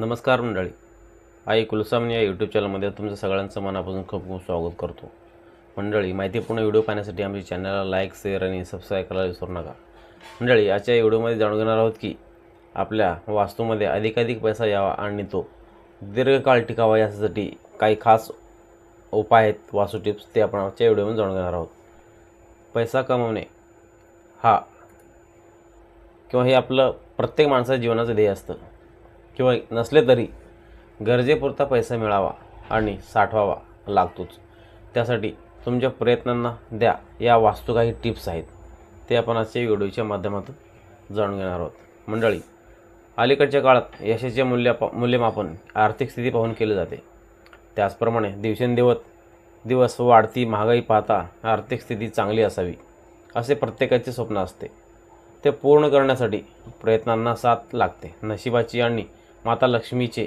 नमस्कार मंडळी. आई कुलसामनी या यूट्यूब चॅनलमध्ये तुमचं सगळ्यांचं मनापासून खूप खूप स्वागत करतो. मंडळी माहितीपूर्ण व्हिडिओ पाहण्यासाठी आमच्या चॅनलला लाईक शेअर आणि सबस्क्राईब करायला विसरू नका. मंडळी आजच्या व्हिडिओमध्ये जाणून घेणार आहोत की आपल्या वास्तूमध्ये अधिकाधिक पैसा यावा आणि तो दीर्घकाळ टिकावा यासाठी काही खास उपाय आहेत वास्तू टिप्स ते आपण आजच्या व्हिडिओमध्ये जाणून घेणार आहोत. पैसा कमवणे हा किंवा हे आपलं प्रत्येक माणसाच्या जीवनाचं ध्येय असतं. किंवा नसले तरी गरजेपुरता पैसा मिळावा आणि साठवावा लागतोच. त्यासाठी तुमच्या प्रयत्नांना द्या. या वास्तू काही टिप्स आहेत. ते आपण आजच्या व्हिडिओच्या माध्यमातून जाणून घेणार आहोत. मंडळी अलीकडच्या काळात यशाचे मूल्य मूल्यमापन आर्थिक स्थिती पाहून केले जाते. त्याचप्रमाणे दिवसेंदिवस दिवस वाढती महागाई पाहता आर्थिक स्थिती चांगली असावी असे प्रत्येकाचे स्वप्न असते. ते पूर्ण करण्यासाठी प्रयत्नांना साथ लागते. नशिबाची आणि माता लक्ष्मीचे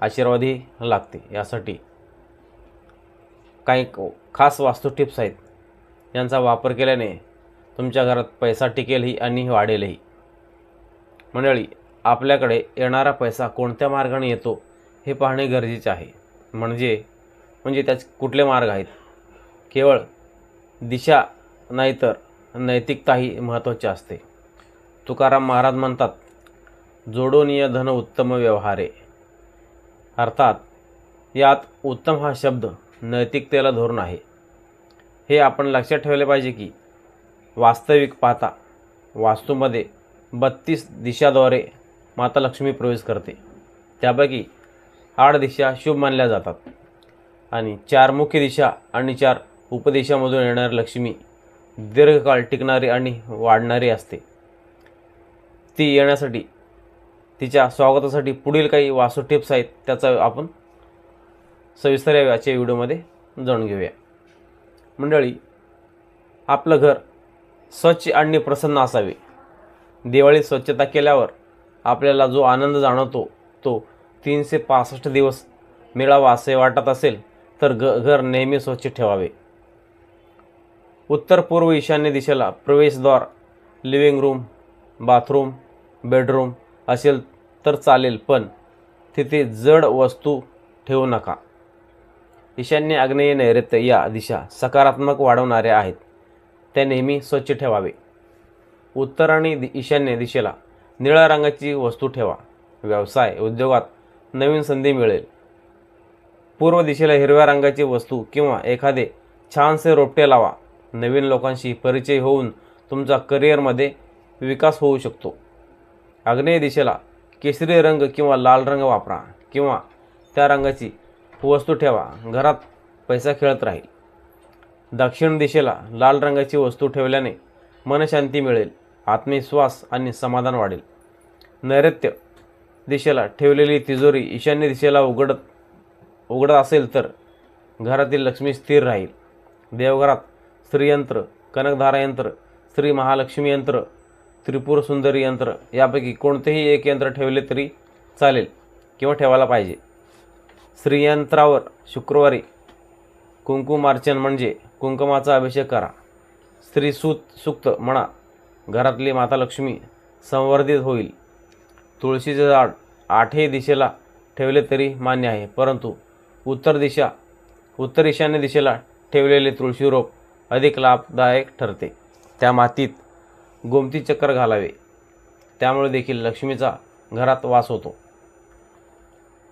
आशीर्वादही लागते. यासाठी काही खास वास्तू टिप्स आहेत. यांचा वापर केल्याने तुमच्या घरात पैसा टिकेलही आणि वाढेलही. मंडळी आपल्याकडे येणारा पैसा कोणत्या मार्गाने येतो हे पाहणे गरजेचे आहे. म्हणजे म्हणजे त्याचे कुठले मार्ग आहेत? केवळ दिशा नाही तर नैतिकताही महत्त्वाची असते. तुकाराम महाराज म्हणतात जोडोनीय धन उत्तम व्यवहारे. अर्थात यात उत्तम हा शब्द नैतिकतेला धरून आहे. हे आपण लक्षात ठेवले पाहिजे की वास्तविक पाहता वास्तूमध्ये बत्तीस दिशाद्वारे माता लक्ष्मी प्रवेश करते. त्यापैकी आठ दिशा शुभ मानल्या जातात आणि चार मुख्य दिशा आणि चार उपदिशामधून येणारी लक्ष्मी दीर्घकाळ टिकणारी आणि वाढणारी असते. ती येण्यासाठी तिच्या स्वागतासाठी पुढील काही वासू टिप्स आहेत त्याचा आपण सविस्तर या आजच्या व्हिडिओमध्ये जाणून घेऊया. मंडळी आपलं घर स्वच्छ आणि प्रसन्न असावे. दिवाळी स्वच्छता केल्यावर आपल्याला जो आनंद जाणवतो तो तीनशे पासष्ट दिवस मिळावा असे वाटत असेल तर ग घर नेहमी स्वच्छ ठेवावे. उत्तर पूर्व ईशान्य दिशेला प्रवेशद्वार लिव्हिंग रूम बाथरूम बेडरूम असेल तर चालेल पण तिथे जड वस्तू ठेवू नका. ईशान्य आग्नेय नैऋत्य या दिशा सकारात्मक वाढवणाऱ्या आहेत. त्या नेहमी स्वच्छ ठेवावे. उत्तर आणि दि- ईशान्य दिशेला निळ्या रंगाची वस्तू ठेवा. व्यवसाय उद्योगात नवीन संधी मिळेल. पूर्व दिशेला हिरव्या रंगाची वस्तू किंवा एखादे छानसे रोपटे लावा. नवीन लोकांशी परिचय होऊन तुमचा करिअरमध्ये विकास होऊ शकतो. आग्नेय दिशेला केसरी रंग किंवा लाल रंग वापरा किंवा त्या रंगाची वस्तू ठेवा. घरात पैसा खेळत राहील. दक्षिण दिशेला लाल रंगाची वस्तू ठेवल्याने मनशांती मिळेल आत्मविश्वास आणि समाधान वाढेल. नैऋत्य दिशेला ठेवलेली तिजोरी ईशान्य दिशेला उघडत उघडत असेल तर घरातील लक्ष्मी स्थिर राहील. देवघरात श्रीयंत्र कनकधारा यंत्र श्री महालक्ष्मी यंत्र त्रिपुर सुंदरी यंत्र यापैकी कोणतेही एक यंत्र ठेवले तरी चालेल किंवा ठेवायला पाहिजे. स्त्रीयंत्रावर शुक्रवारी कुंकुमार्चन म्हणजे कुंकुमाचा अभिषेक करा. स्त्री सूत सुक्त म्हणा घरातली माता लक्ष्मी संवर्धित होईल. तुळशीचे झाड आठही दिशेला ठेवले तरी मान्य आहे परंतु उत्तर दिशा उत्तर ईशान्य दिशेला ठेवलेले तुळशी रोप अधिक लाभदायक ठरते. त्या मातीत गोमती चक्र घालावे. त्यामुळे देखील लक्ष्मीचा घरात वास होतो.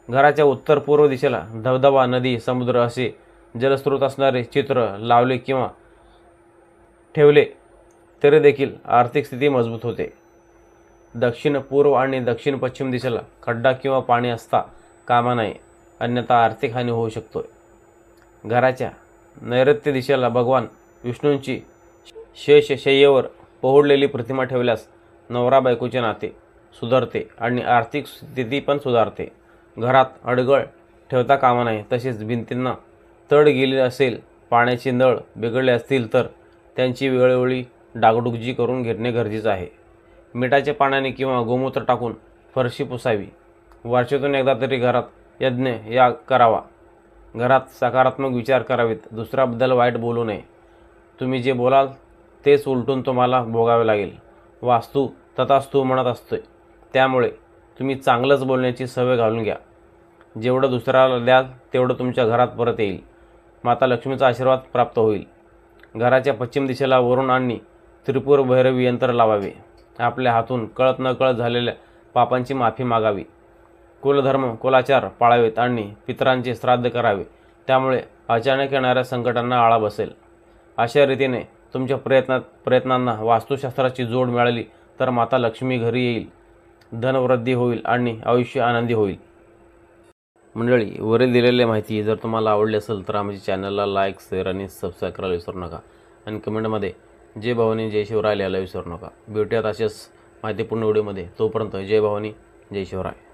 घराच्या उत्तर पूर्व दिशेला धबधबा नदी समुद्र असे जलस्रोत असणारे चित्र लावले किंवा ठेवले तरी देखील आर्थिक स्थिती मजबूत होते. दक्षिण पूर्व आणि दक्षिण पश्चिम दिशेला खड्डा किंवा पाणी असता कामा नये. अन्यथा आर्थिक हानी होऊ शकतो घराच्या नैऋत्य दिशेला भगवान विष्णूंची शेषशय्येवर पोहोडलेली प्रतिमा ठेवल्यास नवरा बायकोचे नाते सुधारते आणि आर्थिक स्थिती पण सुधारते. घरात अडगळ ठेवता कामा नये तसेच भिंतींना तड गेली असेल पाण्याचे नळ बिघडले असतील तर त्यांची वेळोवेळी डागडुगजी करून घेणे गरजेचं आहे. मिठाच्या पाण्याने किंवा गोमूत्र टाकून फरशी पुसावी. वर्षातून एकदा तरी घरात यज्ञ या करावा. घरात सकारात्मक विचार करावेत. दुसऱ्याबद्दल वाईट बोलू नये. तुम्ही जे बोलाल तेच उलटून तुम्हाला भोगावे लागेल. वास्तू तथास्तू म्हणत असते त्यामुळे तुम्ही चांगलंच बोलण्याची सवय घालून घ्या. जेवढं दुसऱ्याला द्याल तेवढं तुमच्या घरात परत येईल. माता लक्ष्मीचा आशीर्वाद प्राप्त होईल. घराच्या पश्चिम दिशेला वरून आणि त्रिपुर भैरवी यंत्र लावावे. आपल्या हातून कळत न कळत झालेल्या पापांची माफी मागावी. कुलधर्म कुलाचार पाळावेत आणि पितरांचे श्राद्ध करावे. त्यामुळे अचानक येणाऱ्या संकटांना आळा बसेल. अशा रीतीने तुमच्या प्रयत्नात प्रयत्नांना वास्तुशास्त्राची जोड मिळाली तर माता लक्ष्मी घरी येईल. धनवृद्धी होईल आणि आयुष्य आनंदी होईल. मंडळी वरील दिलेली माहिती जर तुम्हाला आवडली असेल तर आमच्या चॅनलला लाईक शेअर आणि सबस्क्राईब करायला विसरू नका. आणि कमेंटमध्ये जय भवानी जय शिवराय लिहायला विसरू नका. भेटूयात असेच माहितीपूर्ण व्हिडिओमध्ये. तोपर्यंत जय भवानी जय शिवराय.